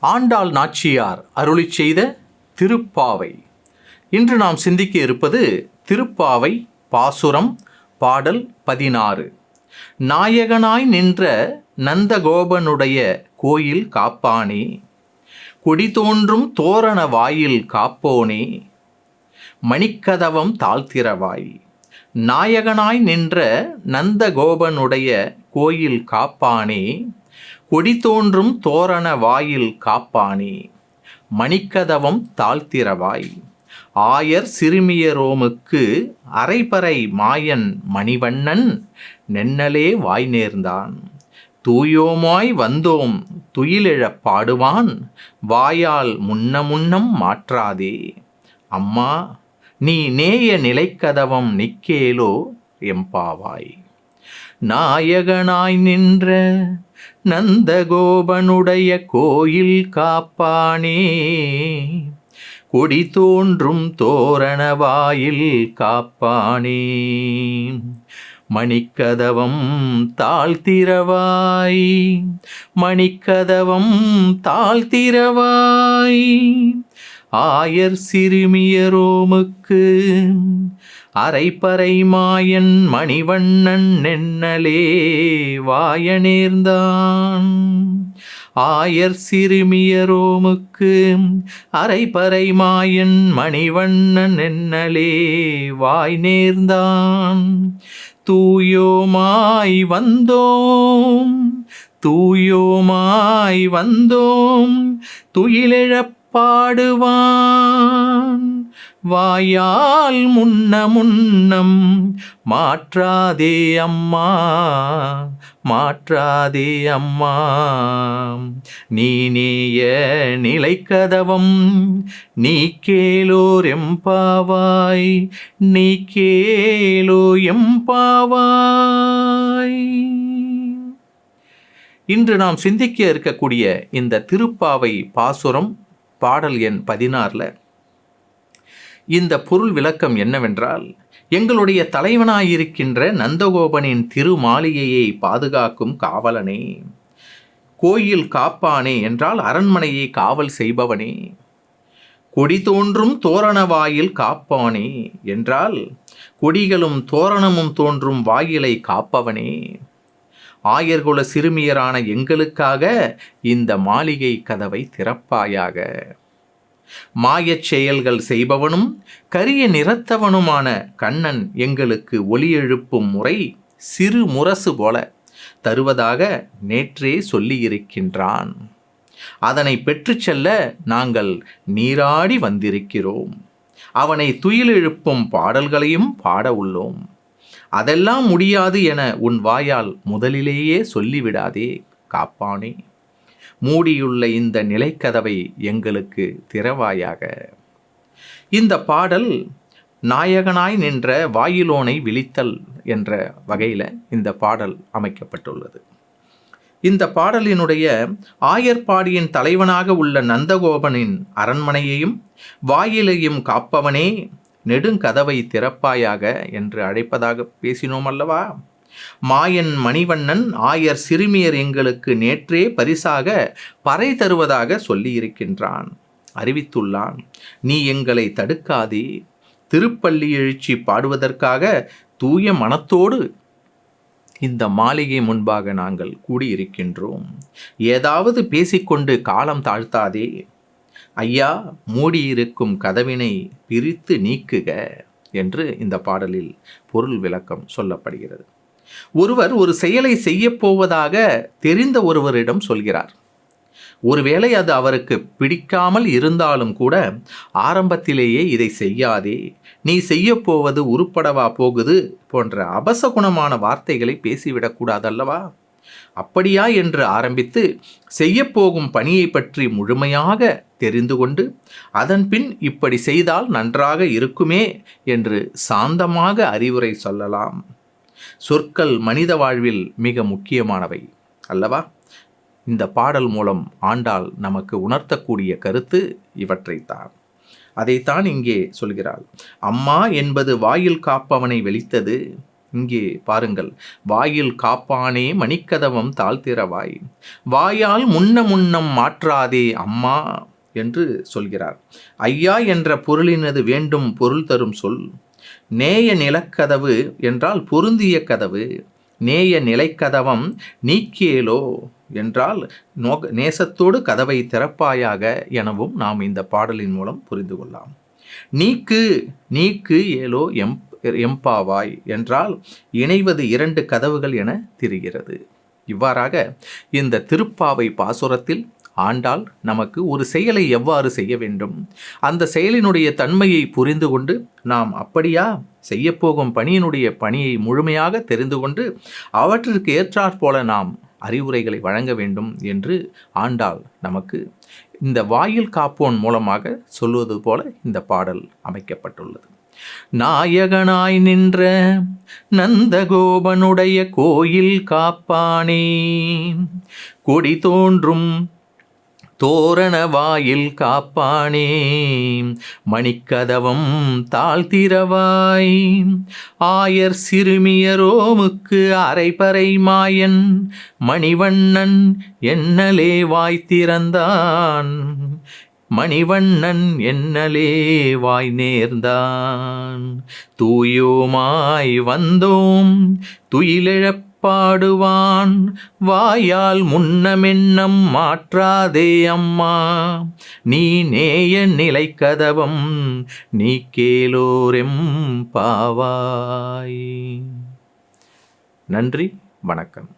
ஆண்டாள் நாச்சியார் அருளி செய்த திருப்பாவை. இன்று நாம் சிந்திக்க இருப்பது திருப்பாவை பாசுரம் பாடல் பதினாறு. நாயகனாய் நின்ற நந்தகோபனுடைய கோயில் காப்பானே. கொடி தோன்றும் தோரண வாயில் காப்போனே. மணிக்கதவம் தாழ்த்திரவாய் நாயகனாய் நின்ற நந்தகோபனுடைய கோயில் காப்பானே. கொடி தோன்றும் தோரண வாயில் காப்பானே மணிக்கதவம் தாழ்த்திரவாய் ஆயர் சிறுமியரோமுக்கு அரைபறை மாயன் மணிவண்ணன் நென்னலே வாய் நேர்ந்தான். தூயோமாய் வந்தோம் துயிலிழப் பாடுவான் வாயால் முன்ன முன்னம் மாற்றாதே. அம்மா நீ நேய நிலைக்கதவம் நிக்கேலோ எம்பாவாய் நாயகனாய் நின்ற நந்தகோபனுடைய கோயில் காப்பானே. கொடி தோன்றும் தோரண வாயில் காப்பானே. மணிக்கதவம் தாழ்த்திரவாய். மணிக்கதவம் தாழ்த்திரவாய். ஆயர் சிறுமியரோமுக்கு அரைப்பறை மாயன் மணிவண்ணன் நென்னலே வாயநேர்ந்தான் ஆயர் சிறுமியரோமுக்கு அரைப்பறை மாயன் மணிவண்ணன் நென்னலே வாய் நேர்ந்தான் தூயோமாய் வந்தோம் தூயோமாய் வந்தோம் துயிலிழப்பாடுவான் வாயால் முன்ன முன்னம் மாற்றாதே அம்மா மாற்றாதே அம்மா. நீ நேய நிலைக்கதவம் நீ கேளோர் எம்பாவாய் நீ கேளோ எம்பாவாய். இன்று நாம் சிந்திக்க இருக்கக்கூடிய இந்த திருப்பாவை பாசுரம் பாடல் எண் பதினாறில் இந்த பொருள் விளக்கம் என்னவென்றால் எங்களுடைய தலைவனாயிருக்கின்ற நந்தகோபனின் திருமாளிகையை பாதுகாக்கும் காவலனே. கோயில் காப்பானே என்றால் அரண்மனையை காவல் செய்பவனே. கொடி தோன்றும் தோரண வாயில் காப்பானே என்றால் கொடிகளும் தோரணமும் தோன்றும் வாயிலை காப்பவனே. ஆயர்குல சிறுமியரான எங்களுக்காக இந்த மாளிகை கதவை திறப்பாயாக. மாயச் செயல்கள் செய்பவனும் கரிய நிறத்தவனுமான கண்ணன் எங்களுக்கு ஒலி எழுப்பும் முறை சிறு முரசு போல தருவதாக நேற்றே சொல்லியிருக்கின்றான். அதனை பெற்று செல்ல நாங்கள் நீராடி வந்திருக்கிறோம். அவனை துயிலெழுப்பும் பாடல்களையும் பாட உள்ளோம். அதெல்லாம் முடியாது என உன் வாயால் முதலிலேயே சொல்லிவிடாதே காப்பானே. மூடியுள்ள இந்த நிலைக்கதவை எங்களுக்கு திறவாயாக. இந்த பாடல் நாயகனாய் நின்ற வாயிலோனை விழித்தல் என்ற வகையில் இந்த பாடல் அமைக்கப்பட்டுள்ளது. இந்த பாடலினுடைய ஆயர்பாடியின் தலைவனாக உள்ள நந்தகோபனின் அரண்மனையையும் வாயிலையும் காப்பவனே நெடுங்கதவை திறப்பாயாக என்று அழைப்பதாக பேசினோம் அல்லவா? மாயன் மணிவண்ணன் ஆயர் சிறுமியர் எங்களுக்கு நேற்றே பரிசாக பறை தருவதாக சொல்லியிருக்கின்றான். அறிவித்துள்ளான் நீ எங்களை தடுக்காதே. திருப்பள்ளி எழுச்சி பாடுவதற்காக தூய மனத்தோடு இந்த மாளிகை முன்பாக நாங்கள் கூடியிருக்கின்றோம். ஏதாவது பேசிக்கொண்டு காலம் தாழ்த்தாதே. ஐயா மூடியிருக்கும் கதவினை பிரித்து நீக்குக என்று இந்த பாடலில் பொருள் விளக்கம் சொல்லப்படுகிறது. ஒருவர் ஒரு செயலை செய்யப்போவதாக தெரிந்த ஒருவரிடம் சொல்கிறார். ஒருவேளை அது அவருக்கு பிடிக்காமல் இருந்தாலும் கூட ஆரம்பத்திலேயே இதை செய்யாதே நீ செய்யப்போவது உருப்படவா போகுது போன்ற அபசகுணமான வார்த்தைகளை பேசிவிடக்கூடாதல்லவா அப்படியா என்று ஆரம்பித்து செய்யப்போகும் பணியை பற்றி முழுமையாக தெரிந்து கொண்டு அதன்பின் இப்படி செய்தால் நன்றாக இருக்குமே என்று சாந்தமாக அறிவுரை சொல்லலாம். சொற்கள் மனித வாழ்வில் மிக முக்கியமானவை அல்லவா? இந்த பாடல் மூலம் ஆண்டாள் நமக்கு உணர்த்தக்கூடிய கருத்து இவற்றைத்தான். அதைத்தான் இங்கே சொல்கிறாள். அம்மா என்பது வாயில் காப்பவனை வெளித்தது. இங்கே பாருங்கள். வாயில் காப்பானே மணிக்கதவம் தாழ்த்திறவாய். வாயால் முன்ன முன்னம் மாற்றாதே அம்மா என்று சொல்கிறார். ஐயா என்ற பொருளினது வேண்டும் பொருள் தரும் சொல். நேய நிலக்கதவு என்றால் பொருந்திய கதவு நேய நிலைக்கதவம் நீக்கியேலோ என்றால் நோ நேசத்தோடு கதவை திறப்பாயாக எனவும் நாம் இந்த பாடலின் மூலம் புரிந்து கொள்ளலாம். நீக்கு நீக்கு ஏலோ எம் எம்பாவாய் என்றால் இணைவது இரண்டு கதவுகள் என தெரிகிறது. இவ்வாறாக இந்த திருப்பாவை பாசுரத்தில் ஆண்டால் நமக்கு ஒரு செயலை எவ்வாறு செய்ய வேண்டும்? அந்த செயலினுடைய தன்மையை புரிந்து கொண்டு நாம் அப்படியா? செய்யப்போகும் பணியினுடைய பணியை முழுமையாக தெரிந்து கொண்டு அவற்றிற்கு ஏற்றாற்போல நாம் அறிவுரைகளை வழங்க வேண்டும் என்று ஆண்டாள் நமக்கு இந்த வாயில் காப்போன் மூலமாக சொல்வது போல இந்த பாடல் அமைக்கப்பட்டுள்ளது. நாயகனாய் நின்ற நந்தகோபனுடைய கோயில் காப்பானே. கொடி தோன்றும் தோரண வாயில் காப்பானே. மணிக்கதவம் தாழ்த்திரவாய். ஆயர் சிறுமியரோமுக்கு அரைபறை மாயன். மணிவண்ணன் என்னலே வாய் திறந்தான். மணிவண்ணன் என்னலே வாய் நேர்ந்தான். தூயோமாய் வந்தோம். துயிலிழப் பாடுவான். வாயால் முன்னமென்னம் மாற்றாதே அம்மா. நீ நேய நிலை கதவம் நீ கேலோரெம் பாவாய். நன்றி வணக்கம்.